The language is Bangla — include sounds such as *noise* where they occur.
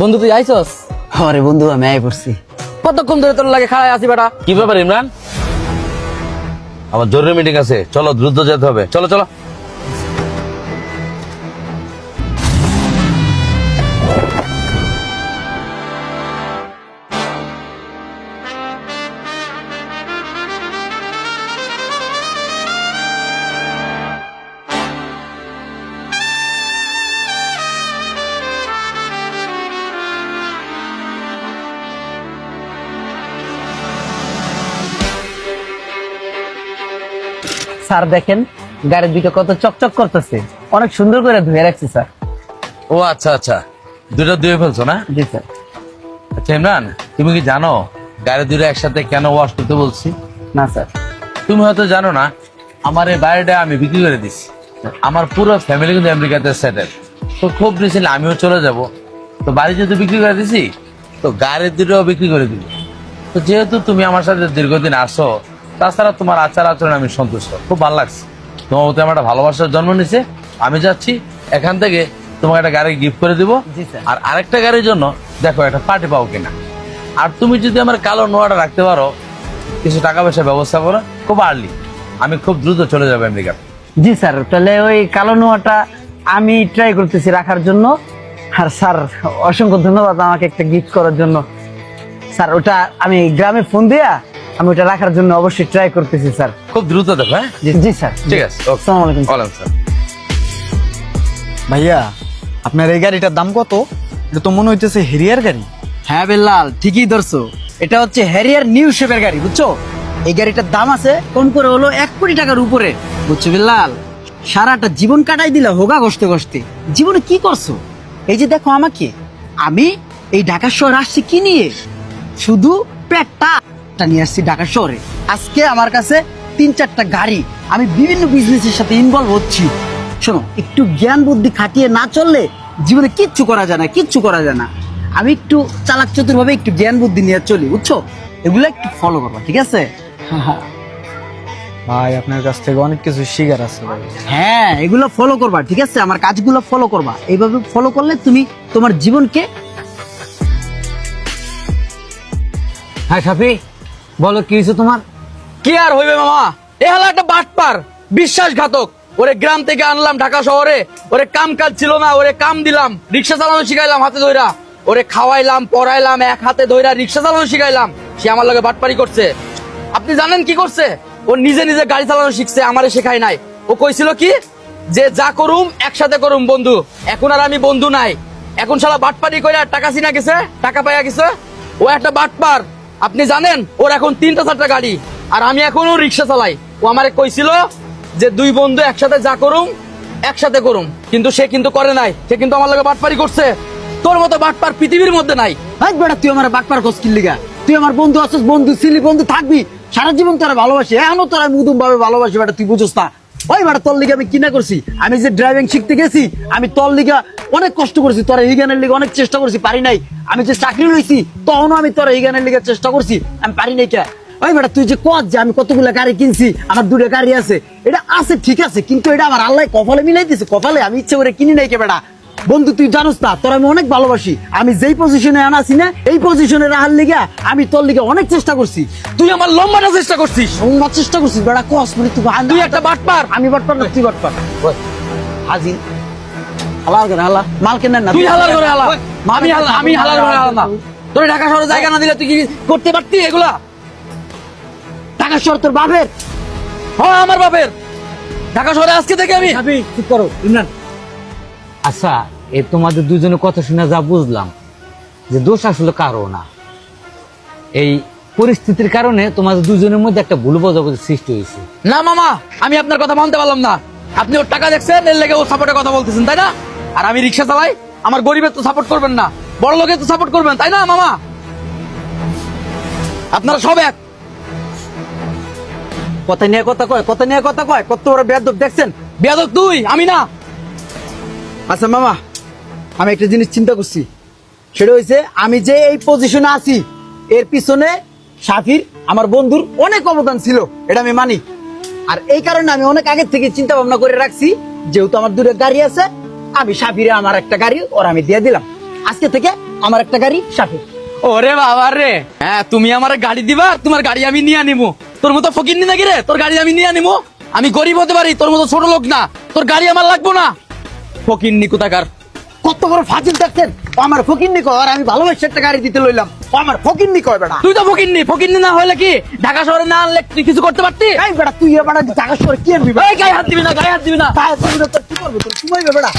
বন্ধু তুই আইছস? আরে বন্ধু আমি আয় পড়ছি। কতক্ষণ ধরে তোর লাগে খাড়ায় আসি বেটা? কি ব্যাপার ইমরান? আমার জরুরি মিটিং আছে। চলো দ্রুত যেতে হবে। চলো চলো। স্যার দেখেন গাড়ির দুটো কত চকচক করতেছে। অনেক সুন্দর করে ধুয়ে রাখছি স্যার। ও আচ্ছা আচ্ছা। দুটো ধুয়ে ফেলছো না? জি স্যার। আচ্ছা ইমরান তুমি কি জানো গাড়ি দুটো একসাথে কেন ওয়াশ করতে বলছি? না স্যার। তুমি হয়তো জানো না আমার এই বাড়িটা আমি বিক্রি করে দিছি। আমার পুরো ফ্যামিলি কিন্তু আমেরিকাতে সেটেল তো খুব রিসেন্টলি আমিও চলে যাব। তো বাড়ি যেহেতু বিক্রি করে দিছি তো গাড়ি দুটো বিক্রি করে দিব। তো যেহেতু তুমি আমার সাথে দীর্ঘদিন আসো তাছাড়া তোমার আচার আচরণ আমি সন্তুষ্ট। খুব ভালো লাগছে। তোমার মতো আমার একটা ভালোবাসার জন্ম নিছে আমি যাচ্ছি এখান থেকে তোমাকে একটা গাড়ি গিফট করে দিব। আর আরেকটা গাড়ির জন্য দেখো একটা পার্টি পাও কিনা। আর তুমি যদি আমার কালো নোয়াটা রাখতে পারো কিছু টাকা পয়সা ব্যবস্থা করো খুব আর্লি আমি খুব দ্রুত চলে যাব আমেরিকা। জি স্যার তাহলে ওই কালো নোয়াটা আমি ট্রাই করতেছি রাখার জন্য। আর স্যার অসংখ্য ধন্যবাদ আমাকে একটা গিফট করার জন্য। স্যার ওটা আমি গ্রামে ফোন দিয়া আমি ওটা রাখার জন্য অবশ্যই ট্রাই করতেছি স্যার। খুব দ্রুত দেখো হ্যাঁ? জি স্যার। ঠিক আছে আসসালামু আলাইকুম ওয়ালাইকুম আসসালাম। ভাইয়া আপনার এই গাড়িটার দাম কত? এটা তো মনে হইতেছে হেরিয়ার গাড়ি। হ্যাঁ বেল্লাল ঠিকই ধরছো। এটা হচ্ছে হ্যারিয়ার নিউ শেপের গাড়ি বুঝছ? এই গাড়িটার দাম আছে কম করে হলো এক কোটি টাকার উপরে। বুঝছ বেল্লাল? সারাটা জীবন কাটাই দিলা হোগা কষ্টে কষ্টে জীবনে কি করছ? এই যে দেখো আমাকে। আমি এই ঢাকা শহর আসছি কি নিয়ে? শুধু পেটটা। টা নিয়ে আসছি ঢাকা শহরে। আজকে আমার কাছে তিন চারটা গাড়ি। আমি বিভিন্ন বিজনেসের সাথে ইনভলভ হচ্ছি। শোনো একটু জ্ঞান বুদ্ধি খাটিয়ে না চললে জীবনে কিচ্ছু করা যায় না কিচ্ছু করা যায় না। আমি একটু চালাক চতুর ভাবে একটু জ্ঞান বুদ্ধি নিয়ে চলি বুঝছ? এগুলো একটু ফলো করবা ঠিক আছে? *laughs* ভাই আপনার কাছ থেকে অনেক কিছু শিকার আছে ভাই। হ্যাঁ এগুলো ফলো করবা ঠিক আছে? আমার কাজগুলো ফলো করবা। এইভাবে ফলো করলে তুমি তোমার জীবনকে হ্যাঁ সাফি? বলো, কি হয়েছে তোমার? কি আর হইবে মামা? এ হলো একটা বাটপার, বিশ্বাসঘাতক। ওরে গ্রাম থেকে আনলাম ঢাকা শহরে, ওরে কাম কাজ ছিল না, ওরে কাম দিলাম, রিক্সা চালানো শিখাইলাম হাতে ধইরা। ওরে খাওয়াইলাম, পড়াইলাম, এক হাতে ধইরা রিক্সা চালানো শিখাইলাম। সে আমার লগে বাটপারি করছে। আপনি জানেন কি করছে? ও নিজে নিজে গাড়ি চালানো শিখছে, আমারে শেখায় নাই। ও কইছিল কি? যে যা করুম, একসাথে করুম, বন্ধু। এখন আর আমি বন্ধু নাই। এখন শালা বাটপারি কইরা টাকা চিনা গেছে, টাকা পাইয়া গেছে। ও একটা বাটপার আপনি জানেন, ওর এখন তিনটা চারটা গাড়ি। আর আমি এখনও রিক্সা চালাই। ও আমারে কইছিল যে দুই বন্ধু একসাথে যা করুম, একসাথে করুম। কিন্তু সে কিন্তু করে নাই। সে কিন্তু আমার লগে বাটপারি করছে। তোর মতো বাটপার পৃথিবীর মধ্যে নাই। হাই বেটা তুই আমার বাটপার কস্কিল লিগা তুই আমার বন্ধু আছিস, বন্ধু ছিলি বন্ধু থাকবি। সারা জীবন তোরা ভালোবাসি। এখনও তোরা মুদুম ভাবে ভালোবাসি, বেটা, তুই বুঝোস না। ওই মানে তোর লিগে আমি কিনা করছি? আমি যে ড্রাইভিং শিখতে গেছি, আমি তোর লিগা অনেক কষ্ট করছি, তোরা হিগানের লিগে অনেক চেষ্টা করছি, পারি নাই। আমি যে চাকরি রয়েছি তখনও আমি তোরা হিগানের লিগে চেষ্টা করছি, আমি পারি নাই কে? ওই বেটা তুই যে কত যে আমি কতগুলো গাড়ি কিনছি, আমার দুটো গাড়ি আছে, এটা আছে, ঠিক আছে, কিন্তু এটা আমার আল্লাহ কপালে মিলাই দিছে কপালে আমি ইচ্ছে করে কিনি নাই কে বেটা? বন্ধু তুই জানোস না তোর আমি অনেক ভালোবাসি। আমি যেই পজিশনে আনাছি না এই পজিশনে রাহার লিগা আমি তোর লিগে অনেক চেষ্টা করছি। তুই আমার লম্বাটা চেষ্টা করছিস? অনেক চেষ্টা করছিস বেড়া কস মানে তুই তুই একটা বাটপার আমি বাটপার না তুই বাটপার হাজির। হালাল করে হালা মাল কেনেন না? তুই হালার করে হালা আমি হালা আমি হালার করে হালা না। তোর ঢাকা শহরে জায়গা না দিলে তুই কি করতে পারতি এগুলা? ঢাকা শহর তোর বাপের? হ্যাঁ আমার বাপের। ঢাকা শহরে আজকে থেকে আমি চুপ করো ইমরান। আচ্ছা এই তোমাদের দুজনের কথা শুনে যা বুঝলাম যে দোষ আসলে কারও না। এই পরিস্থিতির কারণে তোমাদের দুজনের মধ্যে একটা ভুল বোঝাবুঝি সৃষ্টি হয়েছে। না মামা আমি আপনার কথা মানতে পারলাম না। আপনি ওর টাকা দেখছেন এর লেগে ও সাপোর্টের কথা বলতেছেন তাই না? আর আমি রিক্সা চালাই আমার গরিবের তো সাপোর্ট করবেন না বড় লোকের তো সাপোর্ট করবেন তাই না মামা? আপনারা সব এক। কথা নিয়ে কথা কয় কথা নিয়ে কথা কয় কত বড় বেদব দেখছেন? বেয়াদব তুই আমি না। আচ্ছা মামা, আমি একটা জিনিস চিন্তা করছি। সেটা হয়েছে আমি যে এই পজিশনে আছি, এর পিছনে সাফির আমার বন্ধুর অনেক অবদান ছিল, এটা আমি মানি। আর এই কারণে আমি অনেক আগের থেকে চিন্তা ভাবনা করে রাখছি, যেহেতু আমার দূরে গাড়ি আছে, আমি সাফিরে আমার একটা গাড়ি ওর আমি দিয়ে দিলাম। আজকে থেকে আমার একটা গাড়ি সাথে ওরে বাবা রে। হ্যাঁ তুমি আমার গাড়ি দিবা, তোমার গাড়ি আমি নিয়ে নিবো তোর মতো ফকির নি নাকি রে? তোর গাড়ি আমি নিয়ে নিবো আমি গরিব হতে পারি, তোর মতো ছোট লোক না। তোর গাড়ি আমার লাগবো না। ফকির নিকুতাকার। কত বড় ফাজিল দেখছেন? আমার ফকির নিকো আর আমি ভালোবাসে একটা গাড়ি দিতে লইলাম। ও আমার ফকির নিকো কয় বেটা তুই তো ফকির নি ফকির নি না হলে কি ঢাকা শহরে না আনলে তুই কিছু করতে পারতি? এই বেটা তুই এ বেটা শহরে কি আনবি গায়ে হাত দিবি না গায়ে হাত দিবি না। তাই তুই তো কি করবি? তোর কি বেটা